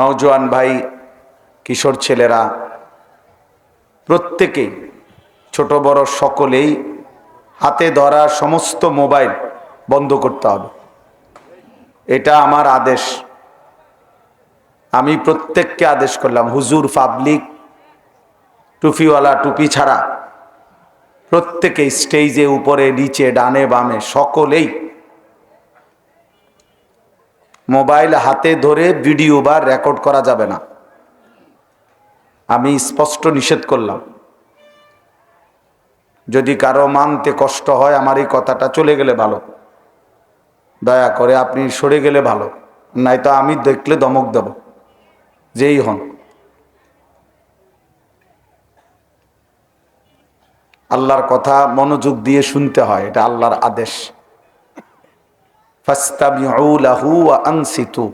নওজোয়ান ভাই, কিশোর ছেলেরা প্রত্যেকেই ছোট বড় সকলেই হাতে ধরা সমস্ত মোবাইল বন্ধ করতে হবে। এটা আমার আদেশ। আমি প্রত্যেককে আদেশ করলাম, হুজুর পাবলিক, টুপিওয়ালা, টুপি ছাড়া প্রত্যেকে স্টেজে, উপরে, নিচে, ডানে, বামে, সকলেই মোবাইল হাতে ধরে ভিডিও বা রেকর্ড করা যাবে না। আমি স্পষ্ট নিষেধ করলাম। যদি কারও মানতে কষ্ট হয়, আমার এই কথাটা চলে গেলে ভালো। দয়া করে আপনি সরে গেলে ভালো। নাই তো আমি দেখলে দমক দেব। যেই হন। আল্লাহর কথা মনোযোগ দিয়ে শুনতে হয়, এটা আল্লাহর আদেশ। ফাস্তাবিউ লাহু ওয়া আনসিতু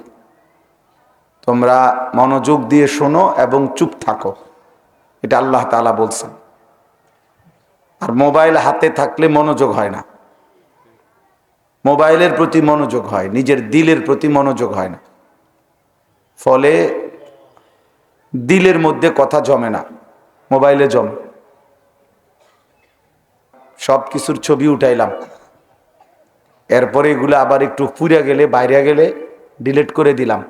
তোমরা মনোযোগ দিয়ে শোনো এবং চুপ থাকো। এটা আল্লাহ তাআলা বলছেন। আর মোবাইল হাতে থাকলে মনোযোগ হয় না। মোবাইলের প্রতি মনোযোগ হয়, নিজের দিলের প্রতি মনোযোগ হয় না। ফলে দিলের মধ্যে কথা জমে না, মোবাইলে জমে। সব কিছুর ছবি উঠাইলাম। এরপরে এগুলো আবার একটু পুড়ে গেলে, বাইরে গেলে ডিলিট করে দিলাম।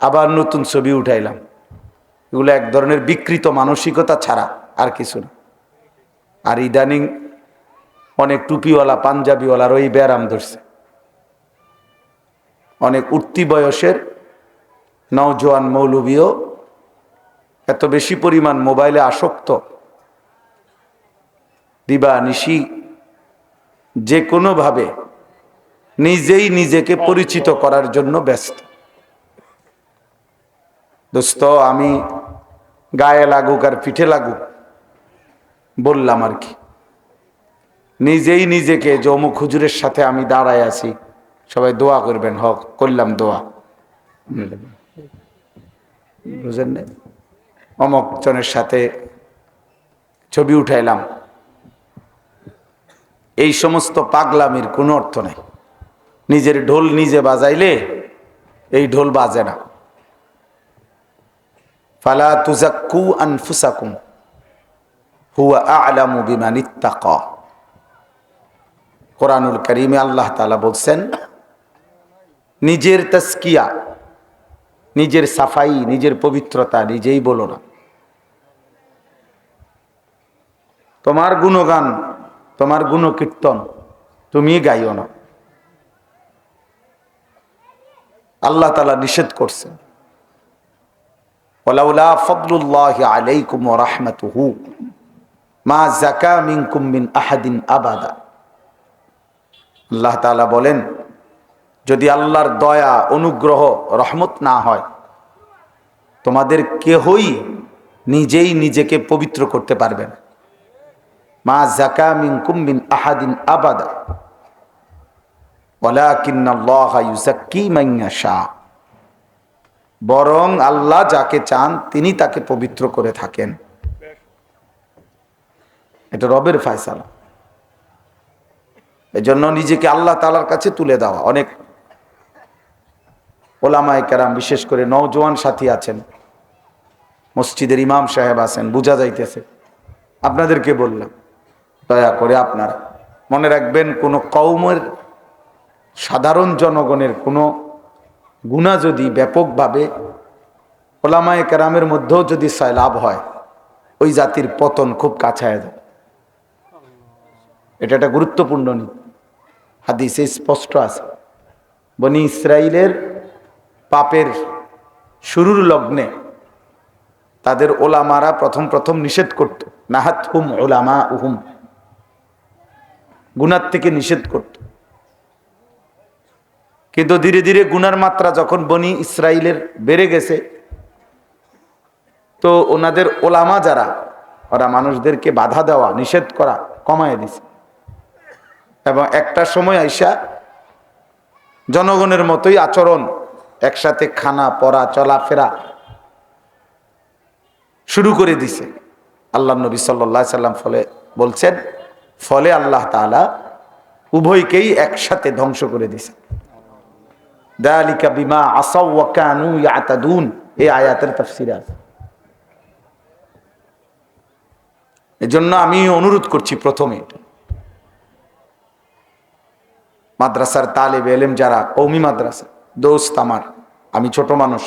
আবার নতুন ছবি উঠাইলাম। এগুলো এক ধরনের বিকৃত মানসিকতা ছাড়া আর কিছু না। আর ইদানিং অনেক টুপিওয়ালা পাঞ্জাবিওয়ালার ওই ব্যারাম ধরছে। অনেক উঠতি বয়সের নওজোয়ান মৌলবীও এত বেশি পরিমাণ মোবাইলে আসক্ত। দিবা নিশি, যে কোনোভাবে নিজেই নিজেকে পরিচিত করার জন্য ব্যস্ত। দোস্ত, আমি গায়ে লাগুক আর পিঠে লাগুক, বললাম আর কি। নিজেই নিজেকে যে অমুক হুজুরের সাথে আমি দাঁড়ায় আছি, সবাই দোয়া করবেন, হক, করলাম দোয়া। বুঝেন? অমক জনের সাথে ছবি উঠাইলাম। এই সমস্ত পাগলামির কোনো অর্থ নাই। নিজের ঢোল নিজে বাজাইলে এই ঢোল বাজে না। ফালা তুজাক্কু আনফুসাকুম, হুয়া আলামু বিমান কোরআনুল করিমে আল্লাহ তালা বলছেন, নিজের তস্কিয়া নিজের সাফাই, নিজের পবিত্রতা নিজেই বলো না। তোমার গুণগান, তোমার গুণকীর্তন তুমি গাইও না। আল্লাহ তালা নিষেধ করছেন আলাইকুম মা আহাদিন আবাদা। আল্লাহ তাআলা বলেন, যদি আল্লাহর দয়া, অনুগ্রহ, রহমত না হয়, তোমাদের কেহই নিজেই নিজেকে পবিত্র করতে পারবে না। মা জাকা মিন আহাদিন আবাদা। বরং আল্লাহ যাকে চান, তিনি তাকে পবিত্র করে থাকেন। এটা রবের ফায়সালা। এজন্য নিজেকে আল্লাহ তালার কাছে তুলে দেওয়া। অনেক ওলামায় কেরাম, বিশেষ করে নওজোয়ান সাথী আছেন। মসজিদের ইমাম সাহেব আছেন, বোঝা যাইতেছে। আপনাদেরকে বললাম, দয়া করে আপনারা মনে রাখবেন, কোনো কৌমের সাধারণ জনগণের কোনো গুণা যদি ব্যাপকভাবে ওলামায় কেরামের মধ্যেও যদি লাভ হয়, ওই জাতির পতন খুব কাছায় যায় এটা একটা গুরুত্বপূর্ণ নীতি হাদিসে স্পষ্ট আছে। বনি ইসরায়েলের পাপের শুরুর লগ্নে তাদের ওলামারা প্রথম প্রথম নিষেধ করত, নাহাত হুম ওলামা উহুম গুনার থেকে নিষেধ করত। কিন্তু ধীরে ধীরে গুনার মাত্রা যখন বনি ইসরায়েলের বেড়ে গেছে, তো ওনাদের ওলামা যারা, ওরা মানুষদেরকে বাধা দেওয়া, নিষেধ করা কমায় দিছে। এবং একটা সময় আইসা জনগণের মতোই আচরণ, একসাথে খানা, পড়া, চলাফেরা শুরু করে দিছে। আল্লাহ নবী সাল্লাহ সাল্লাম ফলে বলছেন, ফলে আল্লাহ তালা উভয়কেই একসাথে ধ্বংস করে দিছে। দালিকা বিমা আসাউ কানু এই আয়াতের তাফসিরে আছে। এজন্য আমি অনুরোধ করছি প্রথমে মাদ্রাসার তালেব এলেম যারা কৌমি মাদ্রাসা, দোস্ত আমার, আমি ছোট মানুষ,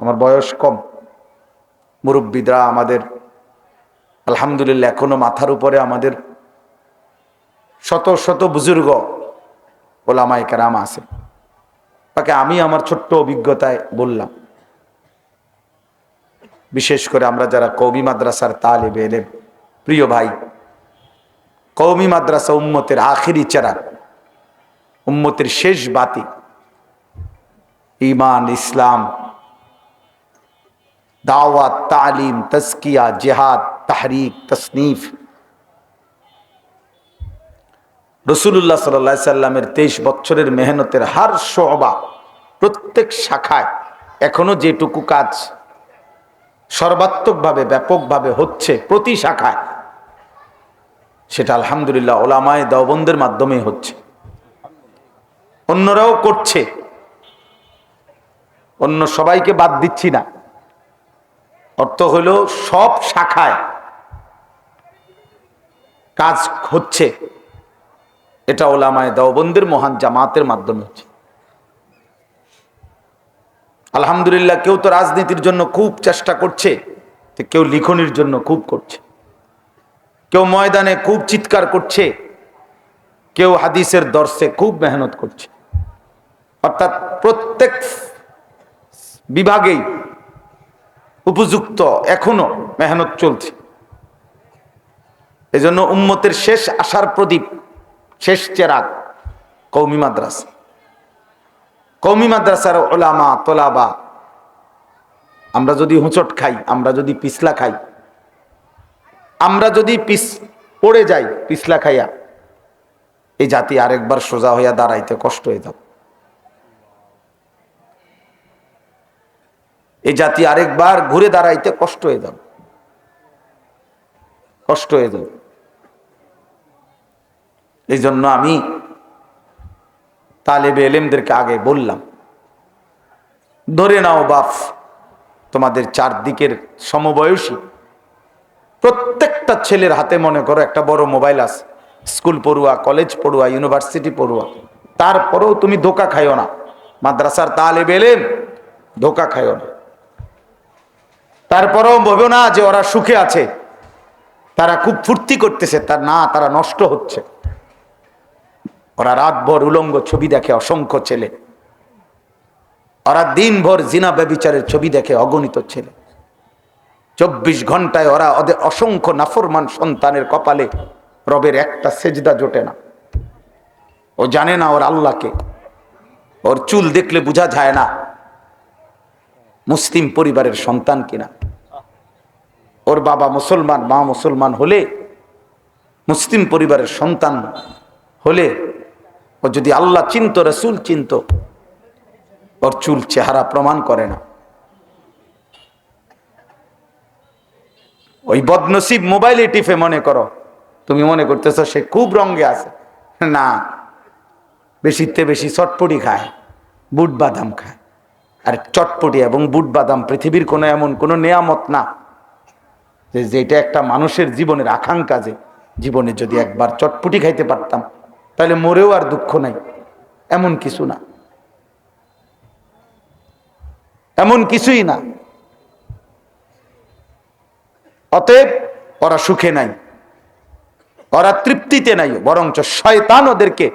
আমার বয়স কম। মুরব্বিদরা আমাদের, আলহামদুলিল্লাহ এখনও মাথার উপরে আমাদের শত শত বুজুর্গ ওলামাই কেরাম আছে। তাকে আমি আমার ছোট্ট অভিজ্ঞতায় বললাম। বিশেষ করে আমরা যারা কৌমি মাদ্রাসার তালেব এলেম, প্রিয় ভাই, কৌমি মাদ্রাসা উম্মতের আখিরি চেরাগ উম্মতের শেষ বাতি ইমান ইসলাম, দাওয়াত, তালিম তস্কিয়া জেহাদ, তাহরিক, তসনিফ রসুল্লাহ সাল্লা সাল্লামের তেইশ বছরের মেহনতের হার শোভা প্রত্যেক শাখায় এখনও যেটুকু কাজ সর্বাত্মকভাবে, ব্যাপকভাবে হচ্ছে প্রতি শাখায়, সেটা আলহামদুলিল্লাহ ওলামায় দেওবন্দের মাধ্যমে হচ্ছে। অন্যরাও করছে। অন্য সবাইকে বাদ দিচ্ছি না। অর্থ হইল সব শাখায় কাজ হচ্ছে। এটা ওলামায় দেওবন্দের মহান জামাতের মাধ্যমে হচ্ছে। আলহামদুলিল্লাহ কেউ তো রাজনীতির জন্য খুব চেষ্টা করছে কেউ লিখনির জন্য খুব করছে। কেউ ময়দানে খুব চিৎকার করছে, কেউ হাদিসের দর্শে খুব মেহনত করছে। অর্থাৎ প্রত্যেক বিভাগেই উপযুক্ত এখনও মেহনত চলছে। এজন্য উম্মতের শেষ আশার প্রদীপ শেষ চেরাগ কৌমি মাদ্রাসা। কৌমি মাদ্রাসার ওলামা, তোলাবা, আমরা যদি হোঁচট খাই, আমরা যদি পিছলা খাই, আমরা যদি পিস পড়ে যাই, পিছলা খাইয়া, এই জাতি আরেকবার সোজা হইয়া দাঁড়াইতে কষ্ট হয়ে যাবে। এই জাতি আরেকবার ঘুরে দাঁড়াইতে কষ্ট হয়ে যাবে। কষ্ট হয়ে যাবে। এই জন্য আমি তালেবে এলেমদেরকে আগে বললাম, ধরে নাও বাপ, তোমাদের চারদিকের সমবয়সী প্রত্যেকটা ছেলের হাতে মনে করো একটা বড় মোবাইল আছে, স্কুল পড়ুয়া, কলেজ পড়ুয়া, ইউনিভার্সিটি পড়ুয়া, তারপরেও তুমি ধোকা খাইও না, মাদ্রাসার তালে বেলেন ধোকা খাইও না। তারপরেও ভেবো না যে ওরা সুখে আছে, তারা খুব ফুর্তি করতেছে, তার না, তারা নষ্ট হচ্ছে। ওরা রাতভর উলঙ্গ ছবি দেখে অসংখ্য ছেলে। ওরা দিনভর জিনা ব্যবিচারের ছবি দেখে অগণিত ছেলে। চব্বিশ ঘন্টায় ওরা ওদের অসংখ্য নাফরমান সন্তানের কপালে রবের একটা সেজদা জোটে না। ও জানে না ওর আল্লাহকে। ওর চুল দেখলে বোঝা যায় না মুসলিম পরিবারের সন্তান কিনা। ওর বাবা মুসলমান, মা মুসলমান হলে, মুসলিম পরিবারের সন্তান হলে ও যদি আল্লাহ চিনত, রসুল চিনত, ওর চুল চেহারা প্রমাণ করে না। ওই বদনসিব মোবাইলে টিফে মনে করো, তুমি মনে করতেছ সে খুব রঙে আছে। না, বেশিতে বেশি চটপটি খায়, বুট বাদাম খায়। আর চটপটি এবং বুট বাদাম পৃথিবীর কোনো এমন কোনো নেয়ামত না যে, যেটা একটা মানুষের জীবনের আকাঙ্ক্ষা যে, জীবনে যদি একবার চটপটি খাইতে পারতাম। তাহলে মরেও আর দুঃখ নাই। এমন কিছু না। এমন কিছুই না। অতএব ওরা সুখে নাই। ওরা তৃপ্তিতে নাই, বরঞ্চ শয়তান ওদেরকে,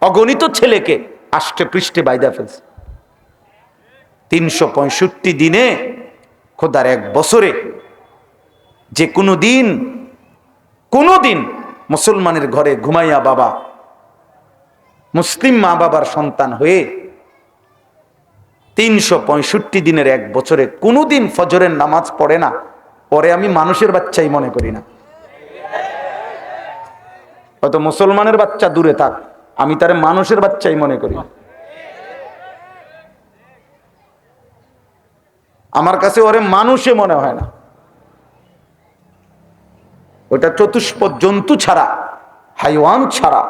অগণিত ছেলেকে আষ্টে পৃষ্ঠে বাইদা ফেলছে। তিনশো পঁয়ষট্টি দিনে খোদার এক বছরে যে কোনো দিন কোনো দিন মুসলমানের ঘরে ঘুমাইয়া বাবা মুসলিম মা বাবার সন্তান হয়ে তিনশো পঁয়ষট্টি দিনের এক বছরে কোনোদিন ফজরের নামাজ পড়ে না, পরে আমি মানুষের বাচ্চাই মনে করি না। হয়তো মুসলমানের বাচ্চা দূরে থাক, আমি তার মানুষের বাচ্চাই মনে করি আমার কাছে ওরে মানুষে মনে হয় না। ওটা চতুষ্প জন্তু ছাড়া, হাইওয়ান ছাড়া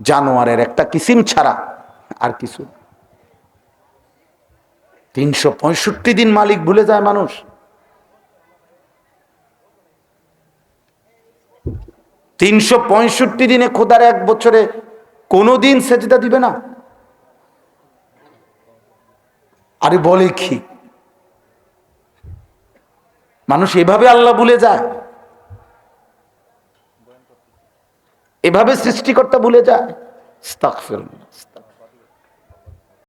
জানোয়ারের একটা কিসিম ছাড়া আর কিছু তিনশো পঁয়ষট্টি দিন মালিক ভুলে যায় মানুষ। তিনশো পঁয়ষট্টি দিনে খোদার এক বছরে কোনো দিন সেজদা দিবে না। আরে বলে কি? মানুষ এভাবে আল্লাহ ভুলে যায়। এভাবে সৃষ্টিকর্তা ভুলে যায়।